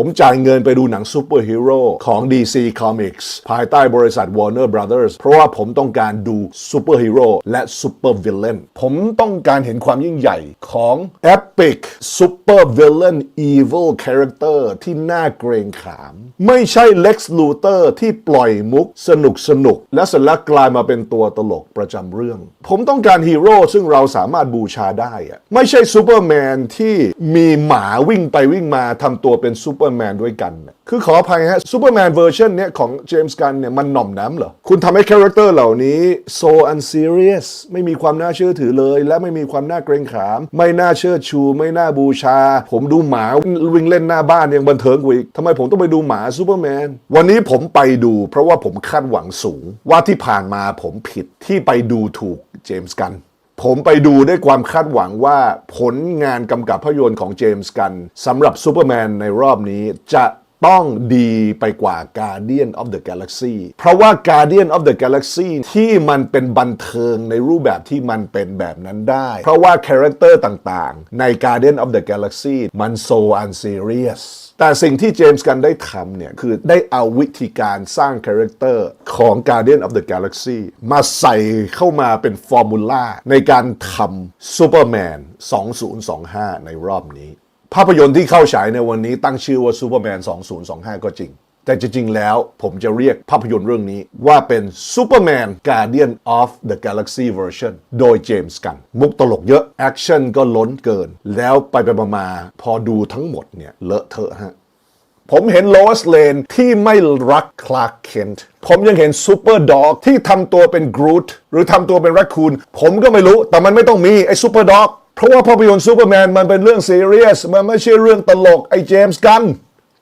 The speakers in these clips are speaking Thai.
ผมจ่ายเงินไปดูหนังซูเปอร์ฮีโร่ของ DC Comics ภายใต้บริษัท Warner Brothers เพราะว่าผมต้องการดูซูเปอร์ฮีโร่และซูเปอร์วิลเลนผมต้องการเห็นความยิ่งใหญ่ของ Epic Super Villain Evil Character ที่น่าเกรงขาม ไม่ใช่ Lex Luthor ที่ปล่อยมุกสนุกสนุก และเสร็จแล้วกลายมาเป็นตัวตลกประจำเรื่อง ผมต้องการฮีโร่ซึ่งเราสามารถบูชาได้อะไม่ใช่ซูเปอร์แมนที่มีหมาวิ่งไปวิ่งมาทำตัวเป็นซูเปอร์แมนด้วยกันน่ะคือขออภัยฮะซูเปอร์แมนเวอร์ชันเนี้ยของเจมส์กันเนี่ยมันหน่อมน้ำเหรอ คุณทำให้คาแรคเตอร์เหล่านี้ so unserious ไม่มีความน่าเชื่อถือเลย และไม่มีความน่าเกรงขาม ไม่น่าเชื่อชู ไม่น่าบูชา ผมดูหมาวิ่งเล่นหน้าบ้านยังบันเทิงกว่าอีกทำไมผมต้องไปดูหมาซูเปอร์แมนวันนี้ผมไปดูเพราะว่าผมคาดหวังสูง ว่าที่ผ่านมาผมผิดที่ไปดูถูกเจมส์กัน ผมไปดูด้วยความคาดหวังว่าผลงานกำกับภาพยนตร์ของเจมส์กันสำหรับซูเปอร์แมนในรอบนี้จะ ต้องดีไปกว่า Guardian of the Galaxy เพราะว่า Guardian of the Galaxy ที่มันเป็นบันเทิงในรูปแบบที่มันเป็นแบบนั้นได้ เพราะว่าคาแรคเตอร์ต่างๆ ใน Guardian of the Galaxy มัน so unserious แต่สิ่งที่เจมส์กันได้ทำเนี่ย คือได้เอาวิธีการสร้างคาแรคเตอร์ของ Guardian of the Galaxy มาใส่เข้ามาเป็นฟอร์มูลาในการทำ Superman 2025 ในรอบนี้ ภาพยนตร์ที่เข้าฉายในวันนี้ตั้งชื่อว่า Superman 2025 ก็จริง แต่จริง ๆ แล้วผมจะเรียกภาพยนตร์เรื่องนี้ว่าเป็น Superman Guardian of the Galaxy Version โดยเจมส์กัน มุกตลกเยอะ แอคชั่นก็ล้นเกิน แล้วไปไปมาพอดูทั้งหมดเนี่ย เลอะเทอะฮะผมเห็นโลสเลนที่ไม่รักคลาร์กเคนต์ผมยังเห็นซูเปอร์ด็อกที่ทำตัวเป็นกรูทหรือทำตัวเป็นแรคคูนผมก็ไม่รู้แต่มันไม่ต้องมีไอ้ซูเปอร์ด็อก เพราะว่าภาพยนตร์ซูเปอร์แมนมันเป็นเรื่องซีเรียสมันไม่ใช่เรื่องตลกไอ้เจมส์กัน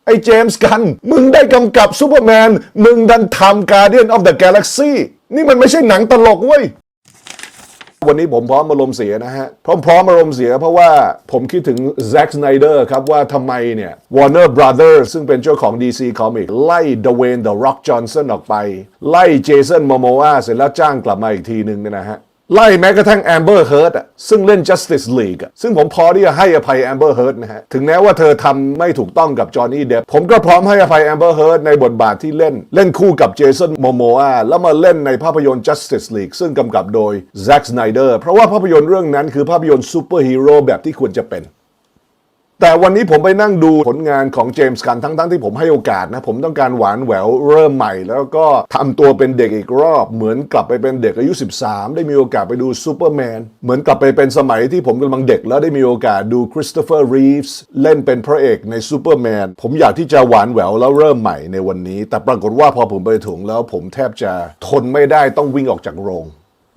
ไอ้เจมส์กัน มึงได้กำกับซูเปอร์แมน มึงดันทำ Guardian of the Galaxy นี่มันไม่ใช่หนังตลกเว้ย วันนี้ผมพร้อมอารมณ์เสียนะฮะ พร้อมพร้อมอารมณ์เสียเพราะว่าผมคิดถึง Zack Snyder ครับว่าทำไมเนี่ย Warner Brothers ซึ่งเป็นเจ้าของ DC Comics ไล่ Dwayne The Rock Johnson ออกไป ไล่ Jason Momoa เสร็จแล้วจ้างกลับมาอีกทีหนึ่งเนี่ยนะฮะ ไล่แม้กระทั่ง Amber Heard อะซึ่งเล่น Justice League อะซึ่งผมพอที่จะให้อภัย Amber Heard นะฮะ ถึงแม้ว่าเธอทำไม่ถูกต้องกับจอห์นนี่เด p ผมก็พร้อมให้อภัย Amber Heard ในบทบาทที่เล่น เล่นคู่กับ Jason Momoa แล้วมาเล่นในภาพยนตร์ Justice League ซึ่งกำกับโดย Zack Snyder เพราะว่าภาพยนตร์เรื่องนั้นคือภาพยนตร์ซูเปอร์ฮีโร่แบบที่ควรจะเป็น แต่วันนี้ผมไปนั่งดูผลงานของเจมส์กันทั้งๆที่ผมให้โอกาสนะ ผมต้องการหวานแหววเริ่มใหม่ แล้วก็ทำตัวเป็นเด็กอีกรอบ เหมือนกลับไปเป็นเด็กอายุ 13 ได้มีโอกาสไปดูซูเปอร์แมนเหมือนกลับไปเป็นสมัยที่ผมกำลังเด็กแล้วได้มีโอกาสดูคริสโตเฟอร์รีฟส์เล่นเป็นพระเอกในซูเปอร์แมนผมอยากที่จะหวานแหววแล้วเริ่มใหม่ในวันนี้ แต่ปรากฏว่าพอผมไปถึงแล้วผมแทบจะทนไม่ได้ต้องวิ่งออกจากโรง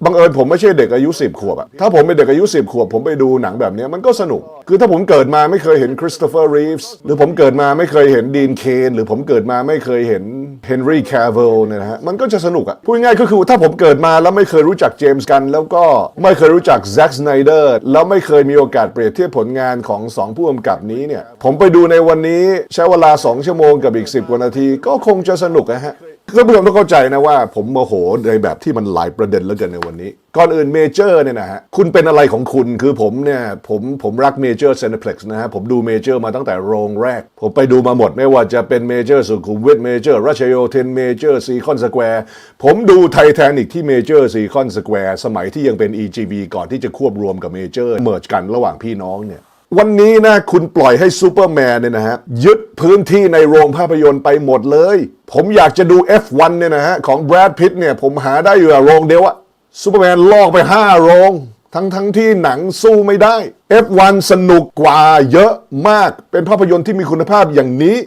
บังเอิญผมไม่ใช่เด็กอายุ 10 ขวบอะถ้าผมเป็นเด็กอายุ 10 ขวบ ผมไปดูหนังแบบนี้มันก็สนุก คือถ้าผมเกิดมาไม่เคยเห็นคริสโตเฟอร์รีฟส์หรือผมเกิดมาไม่เคยเห็นดีนเคนหรือผมเกิดมาไม่เคยเห็นเฮนรี่แคเวลเนี่ยนะฮะ มันก็จะสนุกอะพูดง่ายก็คือถ้าผมเกิดมาแล้วไม่เคยรู้จักเจมส์กัน แล้วก็ไม่เคยรู้จักแซ็กสไนเดอร์แล้วไม่เคยมีโอกาสเปรียบเทียบผลงานของสองผู้กำกับนี้เนี่ยผมไปดูในวันนี้ใช้เวลา 2 ชั่วโมงกับอีก 10กว่านาทีก็คงจะสนุกนะฮะ ท่านผู้ชมต้องเข้าใจนะว่าผมโมโหในแบบที่มันหลายประเด็นเหลือเกินในวันนี้ ก่อนอื่นเมเจอร์เนี่ยนะฮะคุณเป็นอะไรของคุณคือผมเนี่ยผมผมรักเมเจอร์เซนเพล็กซ์นะฮะผมดูเมเจอร์มาตั้งแต่โรงแรก ผมไปดูมาหมดไม่ว่าจะเป็นเมเจอร์สุขุมวิทเมเจอร์รัชโยเทนเมเจอร์ซีคอนสแควร์ผมดูไทแทนิกที่เมเจอร์ซีคอนสแควร์สมัยที่ยังเป็น EGV ก่อนที่จะควบรวมกับเมเจอร์เมิร์จกันระหว่างพี่น้องเนี่ย วันนี้นะคุณปล่อยให้ซูเปอร์แมนเนี่ยนะฮะยึดพื้นที่ในโรงภาพยนตร์ไปหมดเลย ผมอยากจะดู F1 เนี่ยนะฮะของแบรดพิตเนี่ยผมหาได้อยู่อะโรงเดียวอะซูเปอร์แมนลอกไป 5 โรง ทั้งทั้งที่หนังสู้ไม่ได้ F1 สนุกกว่าเยอะมากเป็นภาพยนตร์ที่มีคุณภาพอย่างนี้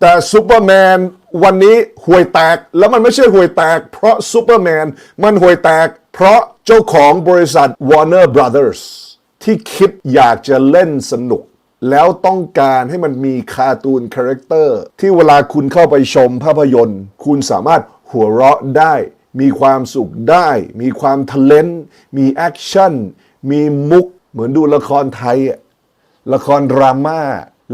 แต่ซูเปอร์แมนวันนี้ห่วยแตกแล้วมันไม่ใช่ห่วยแตก เพราะซูเปอร์แมนมันห่วยแตก เพราะเจ้าของบริษัท Warner Brothers ที่คิดอยากจะเล่นสนุก แล้วต้องการให้มันมีคาร์ตูนคาแรคเตอร์ที่เวลาคุณเข้าไปชมภาพยนตร์ คุณสามารถหัวเราะได้ มีความสุขได้ มีความทะเลนมีแอคชั่นมีมุก เหมือนดูละครไทย ละครดราม่า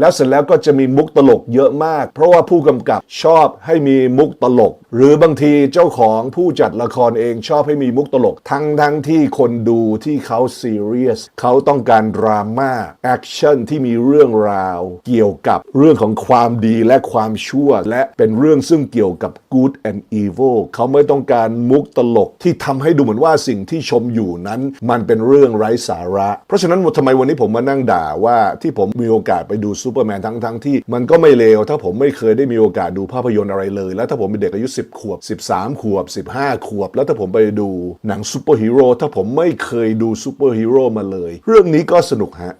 แล้วเสร็จแล้วก็จะมีมุกตลกเยอะมาก เพราะว่าผู้กำกับชอบให้มีมุกตลก หรือบางทีเจ้าของผู้จัดละครเองชอบให้มีมุกตลก ทั้งทั้งที่คนดูที่เขาซีเรียสเขาต้องการดราม่าแอคชั่นที่มีเรื่องราว เกี่ยวกับเรื่องของความดีและความชั่ว และเป็นเรื่องซึ่งเกี่ยวกับ good and evil เขาไม่ต้องการมุกตลกที่ทำให้ดูเหมือนว่าสิ่งที่ชมอยู่นั้น มันเป็นเรื่องไร้สาระ เพราะฉะนั้นทำไมวันนี้ผมมานั่งด่าว่าที่ผมมีโอกาสไปดูซููเปอร์แมนทั้งทั้งๆที่มันก็ไม่เลวถ้าผมไม่เคยได้มีโอกาสดูภาพยนตร์อะไรเลย แล้วถ้าผมเป็นเด็กอายุ 10 ขวบ 13 ขวบ 15 ขวบ แล้วถ้าผมไปดูหนังซูเปอร์ฮีโร่ถ้าผมไม่เคยดูซูเปอร์ฮีโร่มาเลย เรื่องนี้ก็สนุกฮะ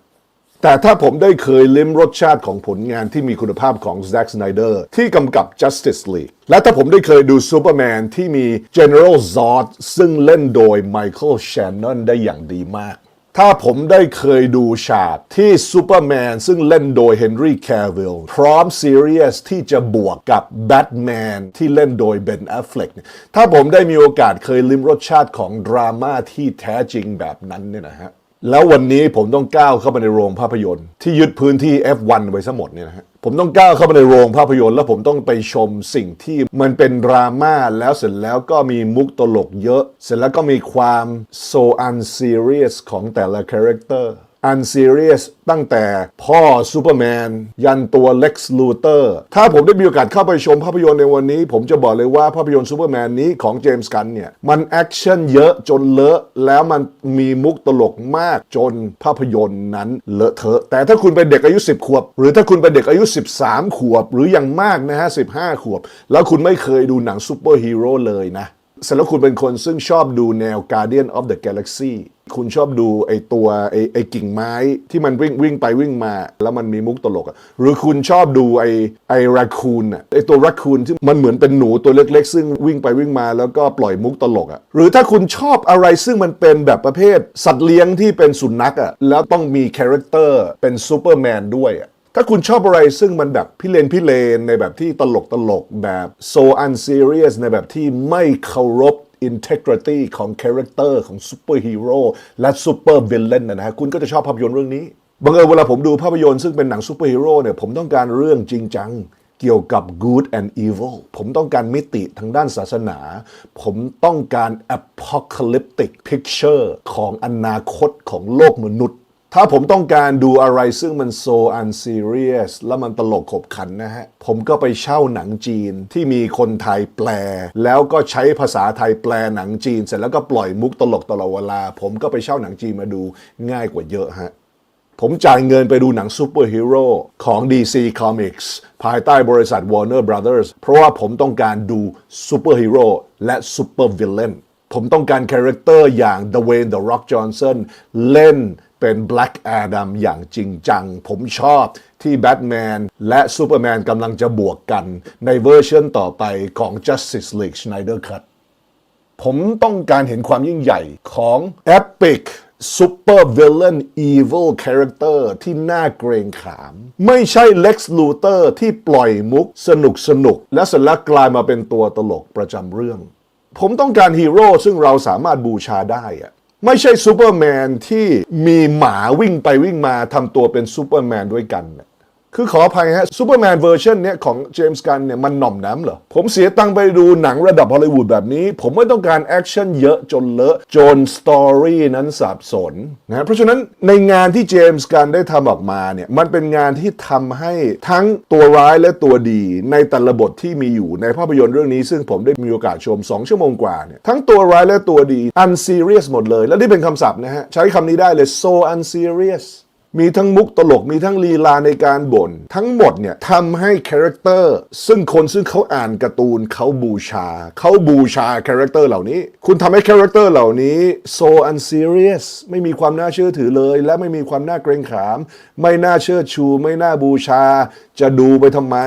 แต่ถ้าผมได้เคยลิ้มรสชาติของผลงานที่มีคุณภาพของ Zack Snyder ที่กำกับ Justice League และถ้าผมได้เคยดู Superman ที่มี General Zod ซึ่งเล่นโดย Michael Shannon ได้อย่างดีมาก ถ้าผมได้เคยดูฉากที่ซูเปอร์แมนซึ่งเล่นโดยเฮนรี่แควิลพร้อมซีเรียสที่จะบวกกับแบทแมนที่เล่นโดยเบนแอฟเฟลกถ้าผมได้มีโอกาสเคยลิ้มรสชาติของดราม่าที่แท้จริงแบบนั้นเนี่ยนะฮะ แล้ววันนี้ผมต้องก้าวเข้าไปในโรงภาพยนตร์ ที่ยึดพื้นที่ F1 ไว้ซะหมดเนี่ยนะฮะ ผมต้องก้าวเข้าไปในโรงภาพยนตร์ แล้วผมต้องไปชมสิ่งที่มันเป็นดราม่าแล้วเสร็จแล้วก็มีมุกตลกเยอะ เสร็จแล้วก็มีความ so unserious ของแต่ละคาแรคเตอร์ unserious ตั้งแต่พ่อซูเปอร์แมนยันตัวเล็กซ์ลูเตอร์ถ้าผมได้มีโอกาสเข้าไปชมภาพยนตร์ในวันนี้ ผมจะบอกเลยว่าภาพยนตร์ซูเปอร์แมนนี้ของเจมส์กันเนี่ย มันแอคชั่นเยอะจนเลอะ แล้วมันมีมุกตลกมากจนภาพยนตร์นั้นเลอะเทอะ แต่ถ้าคุณเป็นเด็กอายุ 10 ขวบ หรือถ้าคุณเป็นเด็กอายุ 13 ขวบ หรืออย่างมากนะฮะ 15 ขวบ แล้วคุณไม่เคยดูหนังซูเปอร์ฮีโร่เลยนะ เสร็จแล้วคุณเป็นคนซึ่งชอบดูแนว Guardian of the Galaxy คุณชอบดูไอตัวไอไอกิ่งไม้ที่มันวิ่งวิ่งไปวิ่งมา แล้วมันมีมุกตลกอะหรือคุณชอบดูไอไอราคูนอะไอตัวราคูนที่มันเหมือนเป็นหนูตัวเล็กๆ ซึ่งวิ่งไปวิ่งมาแล้วก็ปล่อยมุกตลกอะหรือถ้าคุณชอบอะไรซึ่งมันเป็นแบบประเภท สัตว์เลี้ยงที่เป็นสุนัขอะแล้วต้องมีคาแรคเตอร์เป็นซูเปอร์แมนด้วยอะ ถ้าคุณชอบอะไรซึ่งมันแบบพิเลนพิเลนในแบบที่ตลกตลกแบบ so unserious ในแบบที่ไม่เคารพ integrity ของ character ของซูเปอร์ฮีโร่และซูเปอร์วิลเลนนะฮะคุณก็จะชอบภาพยนตร์เรื่องนี้บังเอิญเวลาผมดูภาพยนตร์ซึ่งเป็นหนังซูเปอร์ฮีโร่เนี่ยผมต้องการเรื่องจริงจังเกี่ยวกับ good and evil ผมต้องการมิติทางด้านศาสนา ผมต้องการ apocalyptic picture ของอนาคตของโลกมนุษย์ ถ้าผมต้องการดูอะไรซึ่งมันโซอันซีเรียสแล้วมันตลกขบขันนะฮะ ผมก็ไปเช่าหนังจีนที่มีคนไทยแปล แล้วก็ใช้ภาษาไทยแปลหนังจีน เสร็จแล้วก็ปล่อยมุกตลกตลอดเวลา ผมก็ไปเช่าหนังจีนมาดูง่ายกว่าเยอะฮะผมจ่ายเงินไปดูหนังซูเปอร์ฮีโร่ของ DC Comics ภายใต้บริษัท Warner Brothers เพราะว่าผมต้องการดูซูเปอร์ฮีโร่และซูเปอร์วิลเลนผมต้องการคาแรคเตอร์อย่าง The Wayne The Rock Johnson เล่น เป็น Black Adam อย่างจริงจัง ผมชอบที่แบทแมนและซูเปอร์แมนกำลังจะบวกกันในเวอร์ชันต่อไปของ Justice League Snyder Cut ผมต้องการเห็นความยิ่งใหญ่ของ Epic Super Villain Evil Character ที่น่าเกรงขาม ไม่ใช่ Lex Luthor ที่ปล่อยมุกสนุกสนุก และสล้วกลายมาเป็นตัวตลกประจำเรื่อง ผมต้องการฮีโร่ซึ่งเราสามารถบูชาได้อะ ไม่ใช่ซูเปอร์แมนที่มีหมาวิ่งไปวิ่งมาทำตัวเป็นซูเปอร์แมนด้วยกันน่ะ คือขออภัยฮะซูเปอร์แมนเวอร์ชันเนี้ยของเจมส์กันเนี่ยมันหน่อมน้ำเหรอ ผมเสียตังไปดูหนังระดับฮอลลีวูดแบบนี้ ผมไม่ต้องการแอคชั่นเยอะจนเลอะ จนสตอรี่นั้นสับสนนะเพราะฉะนั้นในงานที่เจมส์กันได้ทำออกมาเนี่ย มันเป็นงานที่ทำให้ทั้งตัวร้ายและตัวดี ในแต่ละบทที่มีอยู่ในภาพยนตร์เรื่องนี้ ซึ่งผมได้มีโอกาสชม 2 ชั่วโมงกว่าเนี่ยทั้งตัวร้ายและตัวดี unserious หมดเลย และนี่เป็นคำศัพท์นะฮะใช้คำนี้ได้เลย so unserious มีทั้งมุกตลกมีทั้งลีลาในการบ่นทั้งหมดเนี่ยทำให้คาแรคเตอร์ซึ่งคนซึ่งเขาอ่านการ์ตูนเขาบูชา เขาบูชาคาแรคเตอร์เหล่านี้ คุณทำให้คาแรคเตอร์เหล่านี้ so unserious ไม่มีความน่าเชื่อถือเลย และไม่มีความน่าเกรงขาม ไม่น่าเชื่อชู ไม่น่าบูชาจะดูไปทำไม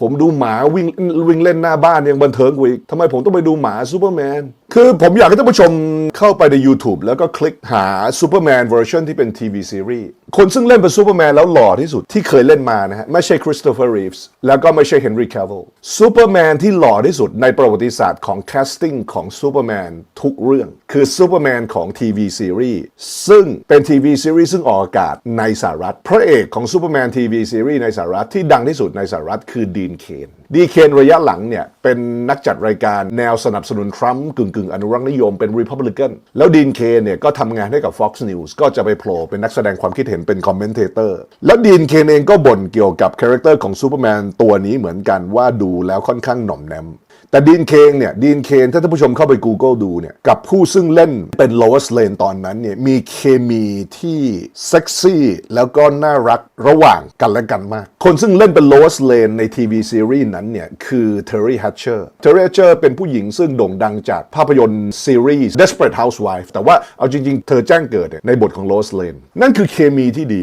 ผมดูหมาวิ่งวิ่งเล่นหน้าบ้านยังบันเทิงกว่าอีกทำไมผมต้องไปดูหมาซูเปอร์แมน คือผมอยากให้ท่านผู้ชมเข้าไปใน YouTube แล้วก็คลิกหาซูเปอร์แมนเวอร์ชันที่เป็นทีวีซีรีส์คนซึ่งเล่นเป็นซูเปอร์แมนแล้วหล่อที่สุดที่เคยเล่นมานะฮะ ไม่ใช่คริสโตเฟอร์รีฟส์แล้วก็ไม่ใช่เฮนรี่แคาวิลซูเปอร์แมนที่หล่อที่สุดในประวัติศาสตร์ของแคสติ้งของซูเปอร์แมนทุกเรื่อง คือซูเปอร์แมนของทีวีซีรีส์ซึ่งเป็นทีวีซีรีส์ซึ่งออกอากาศในสหรัฐพระเอกของซูเปอร์แมนทีวีซีรีส์ในสหรัฐที่ดังที่สุดในสหรัฐคือดีนเคนดีเคนระยะหลังเนี่ย เป็นนักจัดรายการแนวสนับสนุนทรัมป์กึ่งกึ่งอนุรักษ์นิยมเป็นรีพับลิกันแล้วดีนเคนเนี่ย ก็ทำงานให้กับ Fox News ก็จะไปโผล่เป็นนักแสดงความคิดเห็นเป็นคอมเมนเทเตอร์แล้วดีนเคนเองก็บ่นเกี่ยวกับคาแรคเตอร์ของซูเปอร์แมนตัวนี้เหมือนกันว่าดูแล้วค่อนข้างหน่อมแนม แต่ดีนเคนเนี่ยดีนเคนถ้าท่านผู้ชมเข้าไป Google ดูเนี่ยกับผู้ซึ่งเล่นเป็นโลว s เลนตอนนั้นเนี่ยมีเคมีที่เซ็กซี่แล้วก็น่ารักระหว่างกันและกันมาก คนซึ่งเล่นเป็นโลว s เลนในทีวีซีรีส์นั้นเนี่ยคือเทอร์รี่ฮัตเชอร์เทอร์รี่ฮัตเชอร์เป็นผู้หญิงซึ่งโด่งดังจากภาพยนตร์ซีรีส์ Desperate Housewife แต่ว่าเอาจริง ๆ เธอแจ้งเกิดในบทของโลว s เลนนั่นคือเคมีที่ดี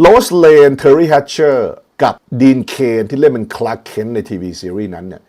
โลสเลนเทอร์รี่ฮัตเชอร์กับดีนเคนที่เล่นเป็นคลาร์กเคนในทีวีซีรีส์นั้นเนี่ย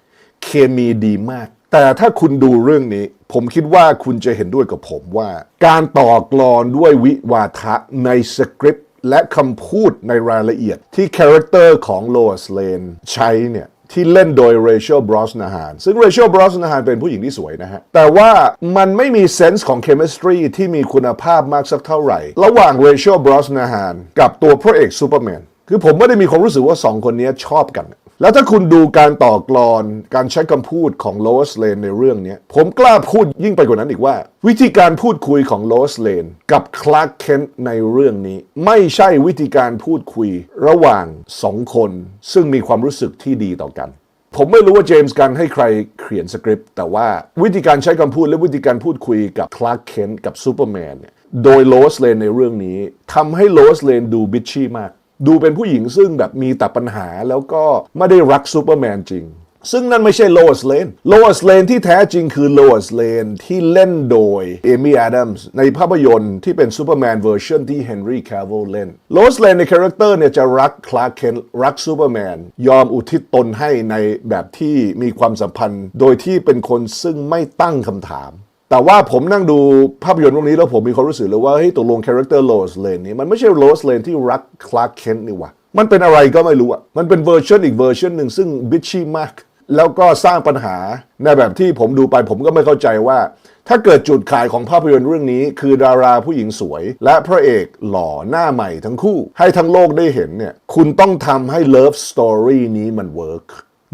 เคมีดีมาก แต่ถ้าคุณดูเรื่องนี้ ผมคิดว่าคุณจะเห็นด้วยกับผมว่า การต่อกลอนด้วยวิวาทะในสคริปต์และคำพูดในรายละเอียดที่คาแรคเตอร์ของโลสเลนใช้เนี่ยที่เล่นโดยเรเชลบรอสนาฮานซึ่งเรเชลบรอสนาฮานเป็นผู้หญิงที่สวยนะฮะ แต่ว่ามันไม่มีเซนส์ของเคมิสตรีที่มีคุณภาพมากสักเท่าไหร่ ระหว่างเรเชลบรอสนาฮานกับตัวพระเอกซูเปอร์แมนคือผมไม่ได้มีความรู้สึกว่าสองคนนี้ชอบกัน แล้วถ้าคุณดูการต่อกลอนการใช้คำพูดของโลสเลนในเรื่องนี้ ผมกล้าพูดยิ่งไปกว่านั้นอีกว่า วิธีการพูดคุยของโลสเลนกับคลาร์กเคนในเรื่องนี้ ไม่ใช่วิธีการพูดคุยระหว่างสองคน ซึ่งมีความรู้สึกที่ดีต่อกัน ผมไม่รู้ว่าเจมส์กันให้ใครเขียนสคริปต์แต่ว่าวิธีการใช้คำพูดและวิธีการพูดคุยกับคลาร์กเคนกับซูเปอร์แมนเนี่ยโดยโลสเลนในเรื่องนี้ทำให้โลสเลนดูบิชชี่มาก ดูเป็นผู้หญิงซึ่งแบบมีแต่ปัญหาแล้วก็ไม่ได้รักซูเปอร์แมนจริง ซึ่งนั่นไม่ใช่โลสเลนโลสเลนที่แท้จริงคือโลสเลนที่เล่นโดยเอมี่แอดัมส์ในภาพยนตร์ที่เป็นซูเปอร์แมนเวอร์ชันที่เฮนรี่คาวิลเล่นโลสเลนในคาแรคเตอร์เนี่ยจะรักคลาร์กเคนรักซูเปอร์แมนยอมอุทิศตนให้ในแบบที่มีความสัมพันธ์ โดยที่เป็นคนซึ่งไม่ตั้งคำถาม แต่ว่าผมนั่งดูภาพยนตร์เรื่องนี้แล้วผมมีความรู้สึกเลยว่าเฮ้ยตกลงคาแรคเตอร์โลสเลนนี้มันไม่ใช่โลสเลนที่รักคลาร์กเคนนี่ว่ามันเป็นอะไรก็ไม่รู้อะมันเป็นเวอร์ชันอีกเวอร์ชันหนึ่งซึ่งบิชชี่มากแล้วก็สร้างปัญหาในแบบที่ผมดูไปผมก็ไม่เข้าใจว่า ถ้าเกิดจุดขายของภาพยนตร์เรื่องนี้คือดาราผู้หญิงสวย และพระเอกหล่อหน้าใหม่ทั้งคู่ ให้ทั้งโลกได้เห็นเนี่ยคุณต้องทำให้เลิฟสตอรี่นี้มันเวิร์ก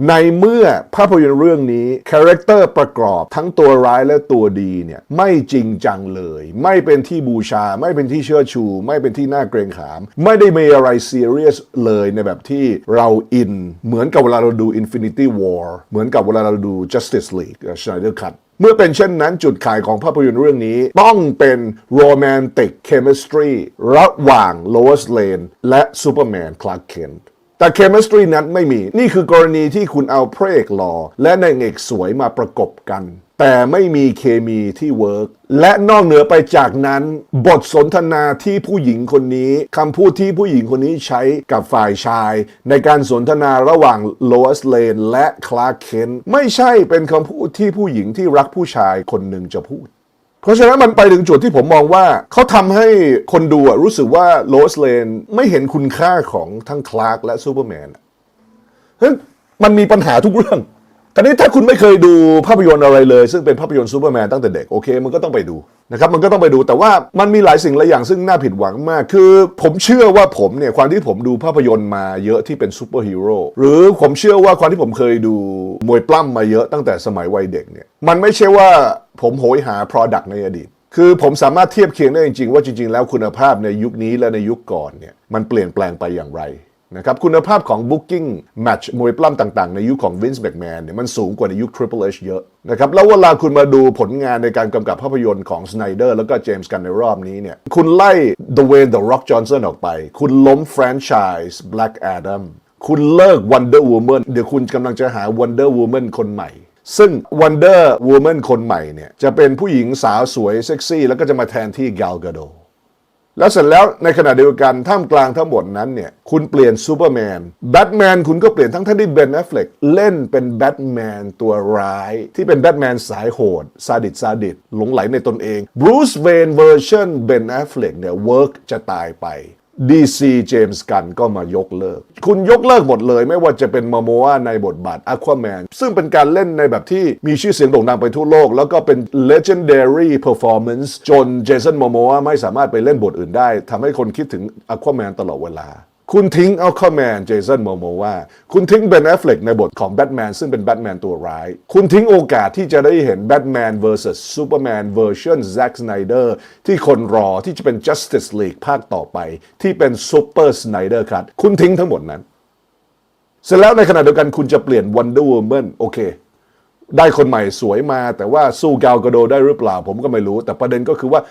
ในเมื่อภาพยนตร์เรื่องนี้คาแรคเตอร์ประกอบทั้งตัวร้ายและตัวดีเนี่ยไม่จริงจังเลย ไม่เป็นที่บูชา ไม่เป็นที่เชื่อชู ไม่เป็นที่น่าเกรงขาม ไม่ได้มีอะไรซีเรียสเลยในแบบที่เราอิน เหมือนกับเวลาเราดู Infinity War เหมือนกับเวลาเราดู Justice League Snyder Cut เมื่อเป็นเช่นนั้นจุดขายของภาพยนตร์เรื่องนี้ ต้องเป็นโรแมนติกเคมิสตรีระหว่างโลสเลนและซูเปอร์ แต่เคมิสตรีนั้นไม่มี นี่คือกรณีที่คุณเอาพระเอกหล่อและนางเอกสวยมาประกบกัน แต่ไม่มีเคมีที่เวิร์กและนอกเหนือไปจากนั้น บทสนทนาที่ผู้หญิงคนนี้คำพูดที่ผู้หญิงคนนี้ใช้กับฝ่ายชาย ในการสนทนาระหว่างโลสเลนและคลาร์เคนไม่ใช่เป็นคำพูดที่ผู้หญิงที่รักผู้ชายคนหนึ่งจะพูด เพราะฉะนั้นมันไปถึงจุดที่ผมมองว่า เขาทำให้คนดูรู้สึกว่าโลสเลนไม่เห็นคุณค่าของทั้งคลาร์กและซูเปอร์แมนเพราะฉะนั้นมันมีปัญหาทุกเรื่อง แต่นี้ถ้าคุณไม่เคยดูภาพยนตร์อะไรเลย ซึ่งเป็นภาพยนตร์ซูเปอร์แมนตั้งแต่เด็กโอเค มันก็ต้องไปดูนะครับมันก็ต้องไปดูแต่ว่ามันมีหลายสิ่งหลายอย่างซึ่งน่าผิดหวังมาก คือผมเชื่อว่าผมเนี่ยความที่ผมดูภาพยนตร์มาเยอะที่เป็นซูเปอร์ฮีโร่หรือผมเชื่อว่าความที่ผมเคยดูมวยปล้ำมาเยอะตั้งแต่สมัยวัยเด็กเนี่ยมันไม่ใช่ว่าผมโหยหา Product ในอดีตคือผมสามารถเทียบเคียงได้จริงๆ ว่าจริงๆ แล้วคุณภาพในยุคนี้และในยุคก่อนเนี่ยมันเปลี่ยนแปลงไปอย่างไร นะครับคุณภาพของ Booking Match มวยปล้ำต่างๆ ในยุคของ Vince McMahon เนี่ยมันสูงกว่าในยุค Triple H เยอะนะครับแล้วเวลาคุณมาดูผลงานในการกำกับภาพยนตร์ของ Snyder แล้วก็ James Gunn ในรอบนี้เนี่ยคุณไล่ Dwayne The Rock Johnson ออกไป คุณล้มแฟรนไชส์ Black Adam คุณเลิก Wonder Woman เดี๋ยวคุณกำลังจะหา Wonder Woman คนใหม่ซึ่ง Wonder Woman คนใหม่เนี่ยจะเป็นผู้หญิงสาวสวยเซ็กซี่ แล้วก็จะมาแทนที่ Gal Gadot แล้วเสร็จแล้วในขณะเดียวกันท่ามกลางทั้งหมดนั้นเนี่ยคุณเปลี่ยนซูเปอร์แมนแบทแมนคุณก็เปลี่ยนทั้งท่านที่เบนแอฟเฟลกเล่นเป็นแบทแมนตัวร้าย ที่เป็นแบทแมนสายโหดซาดิสซาดิสหลงไหลในตนเองบรูซเวนเวอร์ชันเบนแอฟเฟลกเนี่ยเวิร์กจะตายไป DC เจมส์กันก็มายกเลิก คุณยกเลิกหมดเลย ไม่ว่าจะเป็นมาโมอาในบทบาท Aquaman ซึ่งเป็นการเล่นในแบบที่มีชื่อเสียงโด่งดังไปทั่วโลก แล้วก็เป็น legendary performance จนเจสันมาโมอาไม่สามารถไปเล่นบทอื่นได้ทำให้คนคิดถึง Aquaman ตลอดเวลา คุณทิ้งเอัลคอมแมนเจสันโมโมว่า คุณทิ้งเบนแอฟเฟลกในบทของแบทแมนซึ่งเป็นแบทแมนตัวร้าย คุณทิ้งโอกาสที่จะได้เห็นแบทแมน vs Superman version Zack Snyder ที่คนรอที่จะเป็น Justice League ภาคต่อไป ที่เป็น Super Snyder Cut คุณทิ้งทั้งหมดนั้น เสร็จแล้วในขณะเดียวกันคุณจะเปลี่ยน Wonder Woman โอเค ได้คนใหม่สวยมา แต่ว่าสู้กาวกระโดได้หรือเปล่า ผมก็ไม่รู้ แต่ประเด็นก็คือว่า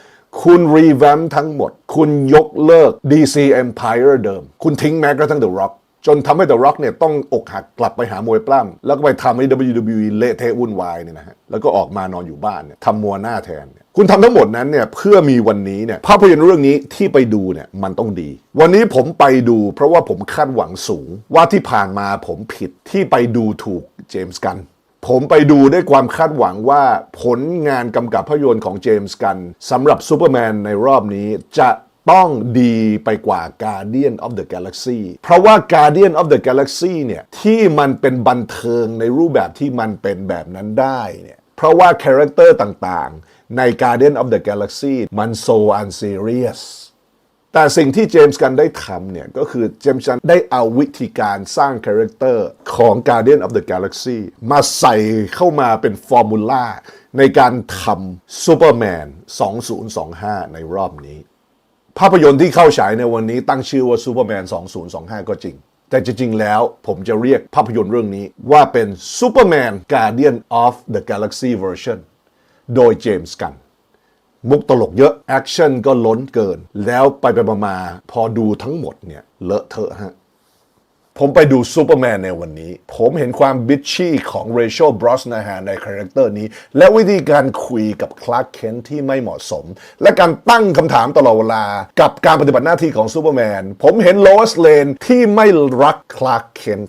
คุณรีแวมทั้งหมด คุณยกเลิก DC Empire เดิม คุณทิ้งแม้กระทั่ง The Rock จนทำให้ The Rock เนี่ยต้องอกหักกลับไปหามวยปล้ำแล้วก็ไปทำให้ WWE เละเทะวุ่นวายเนี่ยนะฮะแล้วก็ออกมานอนอยู่บ้านเนี่ยทำมัวหน้าแทนคุณทำทั้งหมดนั้นเนี่ยเพื่อมีวันนี้เนี่ยภาพยนตร์เรื่องนี้ที่ไปดูเนี่ยมันต้องดี วันนี้ผมไปดูเพราะว่าผมคาดหวังสูงว่าที่ผ่านมาผมผิดที่ไปดูถูกเจมส์กัน ผมไปดูด้วยความคาดหวังว่าผลงานกำกับภาพยนตร์ของเจมส์กันสำหรับซูเปอร์แมนในรอบนี้จะต้องดีไปกว่า Guardian of the Galaxy เพราะว่า Guardian of the Galaxy เนี่ยที่มันเป็นบันเทิงในรูปแบบที่มันเป็นแบบนั้นได้เนี่ยเพราะว่าคาแรคเตอร์ต่างๆ ใน Guardian of the Galaxy มันโซอันซีเรียส แต่สิ่งที่เจมส์กันได้ทำเนี่ย ก็คือเจมส์กันได้เอาวิธีการสร้างคาแรคเตอร์ของ Guardian of the Galaxy มาใส่เข้ามาเป็นฟอร์มูลาในการทำซูเปอร์แมน 2025 ในรอบนี้ ภาพยนตร์ที่เข้าฉายในวันนี้ตั้งชื่อว่าซูเปอร์แมน 2025 ก็จริง แต่จริง ๆ แล้วผมจะเรียกภาพยนตร์เรื่องนี้ว่าเป็นซูเปอร์แมน Guardian of the Galaxy version โดยเจมส์กัน มุกตลกเยอะ แอคชั่นก็ล้นเกิน แล้วไปไปมามาพอดูทั้งหมดเนี่ย เลอะเทอะฮะ ผมไปดูซูเปอร์แมนในวันนี้ ผมเห็นความบิชชี่ของเรเชลบรอสนาฮาในคาแรคเตอร์นี้ และวิธีการคุยกับคลาร์กเคนที่ไม่เหมาะสม และการตั้งคำถามตลอดเวลา กับการปฏิบัติหน้าที่ของซูเปอร์แมนผมเห็นโลสเลนที่ไม่รักคลาร์กเคน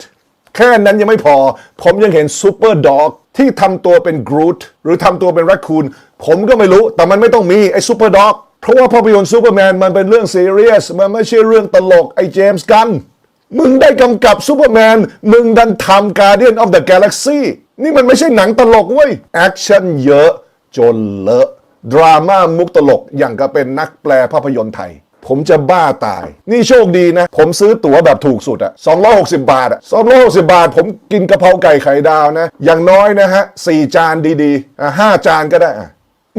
แค่นั้นยังไม่พอ ผมยังเห็นซูเปอร์ด็อกที่ทำตัวเป็นกรูทหรือทำตัวเป็นแรคคูนผมก็ไม่รู้แต่มันไม่ต้องมีไอ้ซูเปอร์ด็อกเพราะว่าภาพยนตร์ซูเปอร์แมนมันเป็นเรื่องซีเรียสมันไม่ใช่เรื่องตลกไอ้เจมส์กันมึงได้กำกับซูเปอร์แมนมึงดันทำ Guardian of the Galaxy นี่มันไม่ใช่หนังตลกเว้ยแอคชั่นเยอะจนเลอะดราม่ามุกตลกอย่างกับเป็นนักแปลภาพยนตร์ไทย ผมจะบ้าตาย นี่โชคดีนะ ผมซื้อตั๋วแบบถูกสุดอะ260 บาทอะ260 บาท ผมกินกะเพราไก่ไข่ดาวนะ อย่างน้อยนะฮะ4จานดีๆอะ5จานก็ได้อะ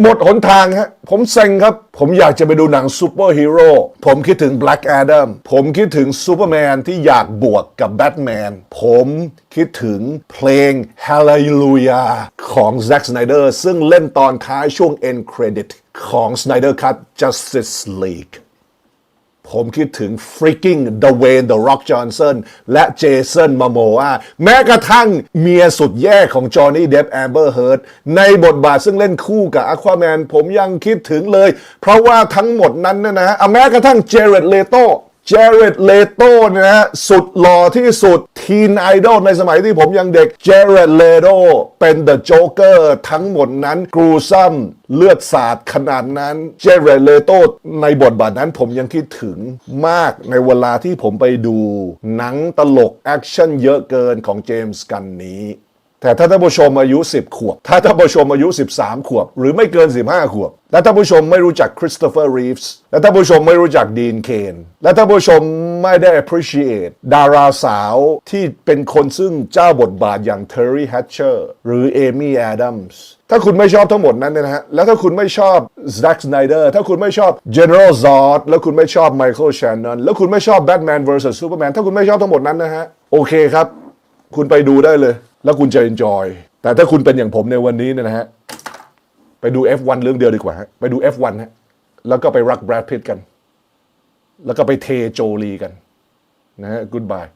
หมดหนทางฮะ ผมเซ็งครับ ผมอยากจะไปดูหนังซูเปอร์ฮีโร่ ผมคิดถึง Black Adam ผมคิดถึงซูเปอร์แมนที่อยากบวกกับแบทแมน ผมคิดถึงเพลง Hallelujah ของ Zack Snyder ซึ่งเล่นตอนท้ายช่วง end credit ของ Snyder Cut Justice League ผมคิดถึง freaking Dwayne The Rock Johnson และ Jason Momoa แม้กระทั่งเมียสุดแย่ของ Johnny Depp Amber Heard ในบทบาทซึ่งเล่นคู่กับ Aquaman ผมยังคิดถึงเลย เพราะว่าทั้งหมดนั้นนะฮะอะแม้กระทั่ง Jared Leto เจเรตเลโต้นะฮะสุดหล่อที่สุดทีนไอดอลในสมัยที่ผมยังเด็กเจเรตเลโต้เป็นเดอะโจ๊กเกอร์ทั้งหมดนั้นกรูซัมเลือดสาดขนาดนั้นเจเรตเลโต้ในบทบาทนั้นผมยังคิดถึงมากในเวลาที่ผมไปดู หนังตลกแอคชั่นเยอะเกินของเจมส์กันนี้ แต่ถ้าท่านผู้ชมอายุ 10 ขวบ ถ้าท่านผู้ชมอายุ 13 ขวบ หรือไม่เกิน 15 ขวบ และท่านผู้ชมไม่รู้จักคริสโตเฟอร์รีฟส์และท่านผู้ชมไม่รู้จักดีนเคนและท่านผู้ชมไม่ได้ appreciate ดาราสาวที่เป็นคนซึ่งเจ้าบทบาทอย่างเทอร์รี่แฮชเชอร์หรือเอมี่แอดัมส์ถ้าคุณไม่ชอบทั้งหมดนั้นนะฮะ แล้วถ้าคุณไม่ชอบ Zack Snyder ถ้าคุณไม่ชอบ General Zod แล้วคุณไม่ชอบ Michael Shannon แล้วคุณไม่ชอบ Batman vs Superman ถ้าคุณไม่ชอบทั้งหมดนั้นนะฮะโอเคครับ คุณไปดูได้เลย แล้วคุณจะ enjoy แต่ถ้าคุณเป็นอย่างผมในวันนี้เนยนะฮะ ไปดู F1 เรื่องเดียวดีกว่าฮะ ไปดู F1 ฮะ แล้วก็ไปรักแบรดพิตกัน แล้วก็ไปเทโจลีกัน นะฮะ goodbye